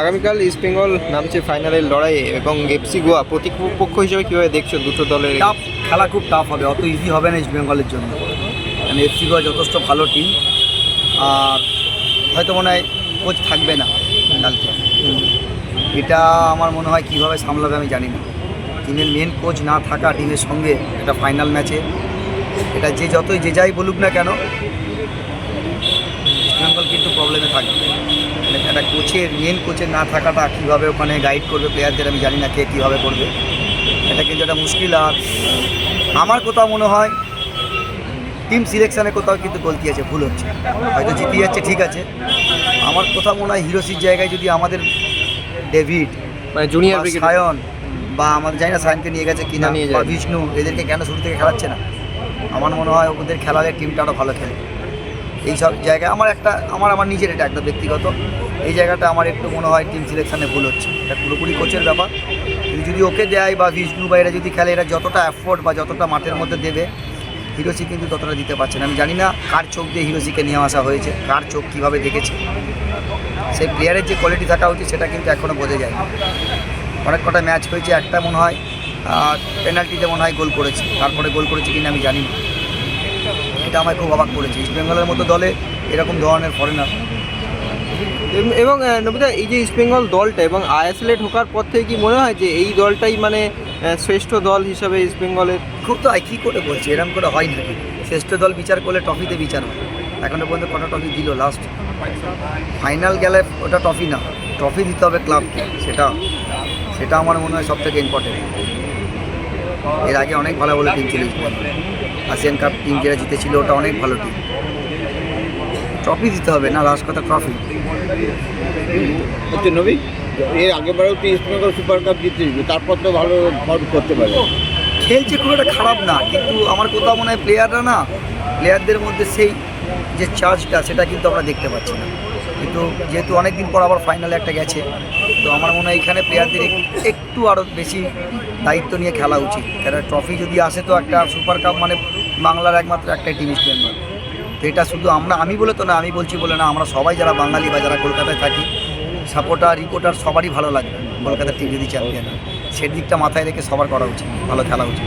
আগামীকাল ইস্ট বেঙ্গল নামছে ফাইনালের লড়াইয়ে এবং এফসি গোয়া প্রতিপক্ষ হিসেবে কীভাবে দেখছ দুটো দলের? টাফ খেলা খুব টাফ হবে, অত ইজি হবে না ইস্ট বেঙ্গলের জন্য। মানে এফসি গোয়া যথেষ্ট ভালো টিম আর হয়তো মনে হয় কোচ থাকবে না কালকে। এটা আমার মনে হয় কীভাবে সামলাবে আমি জানি না। টিমের মেন কোচ না থাকা টিমের সঙ্গে এটা ফাইনাল ম্যাচে এটা যে যতই যে যাই বলুক না কেন, ইস্ট বেঙ্গল কিন্তু প্রবলেমে থাকবে। মানে একটা কোচের মেন কোচের না থাকাটা কীভাবে ওখানে গাইড করবে প্লেয়ারদের আমি জানি না কে কীভাবে করবে। এটা কিন্তু একটা মুশকিল আর আমার কোথাও মনে হয় টিম সিলেকশানে কোথাও কিন্তু গলতি আছে ভুল হচ্ছে। হয়তো জিতে যাচ্ছে ঠিক আছে। আমার কোথাও মনে হয় হিরোসির জায়গায় যদি আমাদের ডেভিড মানে জুনিয়র সায়ন বা আমাদের জানি না সায়নকে নিয়ে গেছে কিনা নিয়ে বা বিষ্ণু এদেরকে কেন শুরু থেকে খেলাচ্ছে না? আমার মনে হয় ওদের খেলালে টিমটা আরও ভালো খেলে। এই সব জায়গায় আমার একটা, আমার আমার নিজের এটা একটা ব্যক্তিগত। এই জায়গাটা আমার একটু মনে হয় টিম সিলেকশানে ভুল হচ্ছে। এটা পুরোপুরি কোচের ব্যাপার। যদি ওকে দেয় বা বিষ্ণু বা এরা যদি খেলে, এরা যতটা অ্যাফোর্ড বা যতটা মাঠের মধ্যে দেবে হিরোসি কিন্তু ততটা দিতে পারছে না। আমি জানি না কার চোখ দিয়ে হিরোসিকে নিয়ে আসা হয়েছে, কার চোখ কীভাবে দেখেছে। সেই প্লেয়ারের যে কোয়ালিটি থাকা উচিত, সেটা কিন্তু এখনও বোঝা যায় অনেক কটা ম্যাচ হয়েছে, একটা মনে হয় পেনাল্টিতে মনে হয় গোল করেছে। তারপরে গোল করেছে কিনা আমি জানি না। এটা আমায় খুব অবাক করেছে। ইস্ট বেঙ্গলের মতো দলে এরকম ধরনের ফরেনার এবং নবিতা এই যে ইস্ট বেঙ্গল দলটা এবং আইএসএলে ঢোকার পর থেকে কি মনে হয় যে এই দলটাই মানে শ্রেষ্ঠ দল হিসাবে ইস্ট বেঙ্গলের খুব তো কী করে বলছি? এরকম করে হয় নাকি? শ্রেষ্ঠ দল বিচার করলে ট্রফিতে বিচার হয়। এখনও পর্যন্ত কটা ট্রফি দিল লাস্ট ফাইনাল গেলে ওটা ট্রফি না। ট্রফি দিতে হবে ক্লাবকে সেটা। সেটা আমার মনে হয় সব থেকে ইম্পর্টেন্ট এর আগে অনেক ভালো ভালো টিম ছিল আসিয়ান কাপ টিম যেটা জিতেছিল ওটা অনেক ভালো টিম ট্রফি দিতে হবে না লাস্ট কথা ট্রফি হচ্ছে নবী এর আগেবারেও তো ইস্ট বেঙ্গল সুপার কাপ জিতেছিল তারপর তো ভালো ফর্ম করতে পারে। খেলছে খুব একটা খারাপ না কিন্তু আমার কোথাও মনে হয় প্লেয়াররা না প্লেয়ারদের মধ্যে সেই যে চার্জটা সেটা কিন্তু আমরা দেখতে পাচ্ছি না। কিন্তু যেহেতু অনেক দিন পর আবার ফাইনালে একটা গেছে, তো আমার মনে হয় এখানে প্লেয়ারদের একটু আরও বেশি দায়িত্ব নিয়ে খেলা উচিত। কেন ট্রফি যদি আসে তো একটা সুপার কাপ মানে বাংলার একমাত্র একটাই টিম ইস্ট বেঙ্গল তো এটা শুধু আমরা, আমি বলে তো না, আমি বলছি বলে না, আমরা সবাই যারা বাঙালি বা যারা কলকাতায় থাকি সাপোর্টার রিপোর্টার সবারই ভালো লাগে কলকাতার টিম যদি চ্যাম্পিয়ন হয়। সেদিকটা মাথায় রেখে সবার করা উচিত, ভালো খেলা উচিত।